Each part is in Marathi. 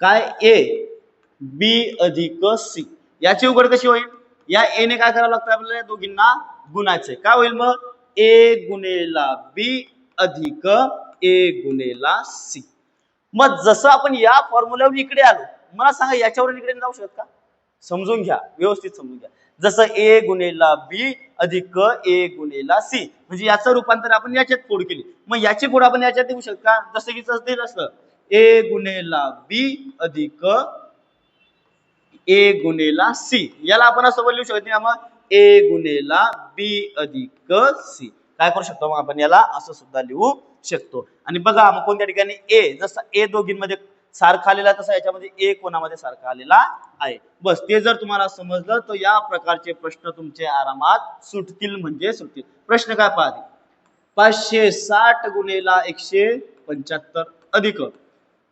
काय ए बी अधिक सी. याची उघड कशी होईल? या ए ने काय करावं लागतं आपल्याला? या दोघींना गुणायचंय. काय होईल मग? ए गुणेला बी अधिक ए गुणेला सी. मग जसं आपण या फॉर्म्युल्यावर इकडे आलो मला सांगा याच्यावर इकडे जाऊ शकत का? समजून घ्या व्यवस्थित समजून घ्या. जसं ए गुणेला बी अधिक ए गुणेला सी म्हणजे याचं रूपांतर आपण याच्यात फोड केली. मग याची फोड आपण याच्यात देऊ शकता? जसं की तसं दिलं असतं. ए गुणेला बी अधिक ए गुणेला सी याला आपण असं बोलू शकत नाही मग ए गुणेला बी अधिक सी काय करू शकतो मग आपण याला? असं सुद्धा लिहू शकतो. आणि बघा मग कोणत्या ठिकाणी ए जसं ए दोघींमध्ये सारखा आलेला तसा याच्यामध्ये ए कोणामध्ये सारखा आलेला आहे? बस ते जर तुम्हाला समजलं तर या प्रकारचे प्रश्न तुमचे आरामात सुटतील म्हणजे सुटतील. प्रश्न काय पाहते? पाचशे साठ गुणेला एकशे पंच्याहत्तर अधिक.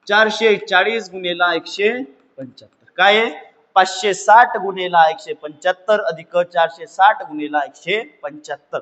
चारशे चाळीस गुणेला एकशे पंच्याहत्तर. काय आहे? पाचशे साठ गुणेला एकशे पंच्याहत्तर अधिक चारशे साठ गुणेला एकशे पंच्याहत्तर.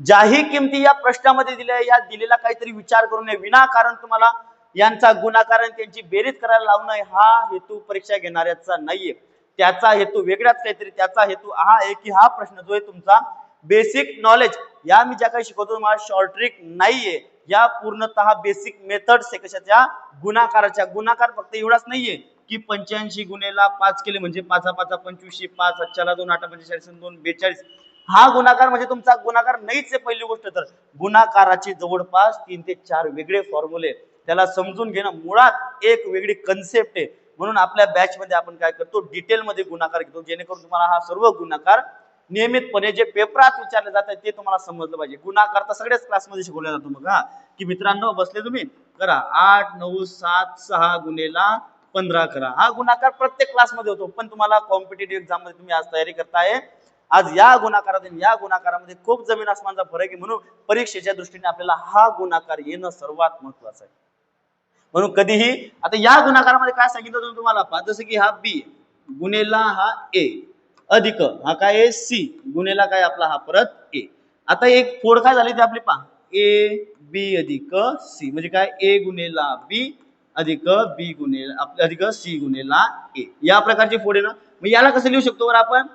ज्याही किमती या प्रश्नामध्ये दिल्या या दिलेला काहीतरी विचार करू नये. विनाकारण तुम्हाला यांचा गुणाकार आणि त्यांची बेरीज करायला लावणं हा हेतू परीक्षा घेणाऱ्याचा नाहीये. त्याचा हेतू वेगळाच काहीतरी. त्याचा हेतू हा आहे की हा प्रश्न जो आहे तुमचा बेसिक नॉलेज या मी ज्या काही शिकवतो तुम्हाला शॉर्ट ट्रिक नाहीये. या पूर्णतः बेसिक मेथड आहे कशाच्या? गुणाकाराच्या. गुणाकार फक्त एवढाच नाहीये की पंच्याऐंशी गुणेला पाच केले म्हणजे पाचा पाचा पंचवीसशे पाच अच्छाला दोन आठ पंचेचाळीस दोन बेचाळीस. हा गुणाकार म्हणजे तुमचा गुणाकार नाहीच आहे पहिली गोष्ट तर. गुणाकाराचे जवळपास तीन ते चार वेगळे फॉर्म्युले त्याला समजून घेणं मुळात एक वेगळी कन्सेप्ट आहे. म्हणून आपल्या बॅच मध्ये आपण काय करतो? डिटेल मध्ये गुणाकार घेतो. जेणेकरून तुम्हाला हा सर्व गुणाकार नियमितपणे जे पेपरात विचारले जातात ते तुम्हाला समजलं पाहिजे. गुणाकार तर सगळ्याच क्लासमध्ये शिकवल्या जातो मग हा की मित्रांनो बसले तुम्ही करा. आठ नऊ सात सहा गुणेला पंधरा करा. हा गुणाकार प्रत्येक क्लासमध्ये होतो पण तुम्हाला कॉम्पिटेटिव्ह एक्झाममध्ये तुम्ही आज तयारी करताय. आज या गुणाकारात या गुणाकारामध्ये खूप जमीन आसमानचा फरक आहे. म्हणून परीक्षेच्या दृष्टीने आपल्याला हा गुणाकार येणं सर्वात महत्वाचं आहे. म्हणून कधीही आता या गुणाकारामध्ये काय सांगितलं तुम्ही तुम्हाला? जसं की हा बी गुणेला हा ए अधिक हा काय आहे? सी गुणेला काय आपला हा परत ए आता एक फोड काय झाली ती आपली पहा. ए बी अधिक सी म्हणजे काय? ए गुणेला बी अधिक बी गुणेला अधिक सी गुणेला ए या प्रकारची फोड आहे ना? मग याला कसं लिहू शकतो बरं आपण?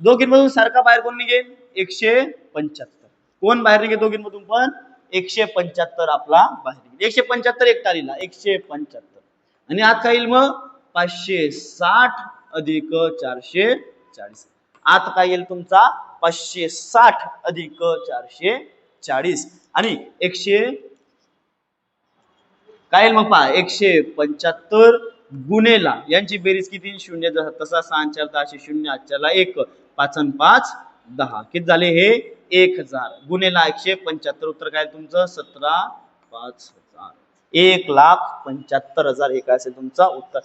दोघींमधून सारखा बाहेर कोण निघेल? एकशे पंच्याहत्तर. कोण बाहेर निघेल दोघींमधून पण? एकशे पंच्याहत्तर आपला बाहेर निघेल. एकशे पंच्याहत्तर एक तारीला. एकशे पंच्याहत्तर. आणि आत काय येईल मग? पाचशे साठ अधिक चारशे चाळीस. आत काय येईल तुमचा? पाचशे साठ अधिक चारशे चाळीस. आणि एकशे काय येईल मग पहा? एकशे पंच्याहत्तर गुणेला. यांची बेरीज किती? शून्य जसा तसा सहा चार दहाशे शून्य आजच्याला एक. पाच पाच दहा. किती झाले हे? एक हजार. गुणेला एकशे पंच्याहत्तर. उत्तर काय तुमचं? सतरा पाच हजार. एक लाख पंच्याहत्तर हजार. हे काय असेल तुमचं? उत्तर.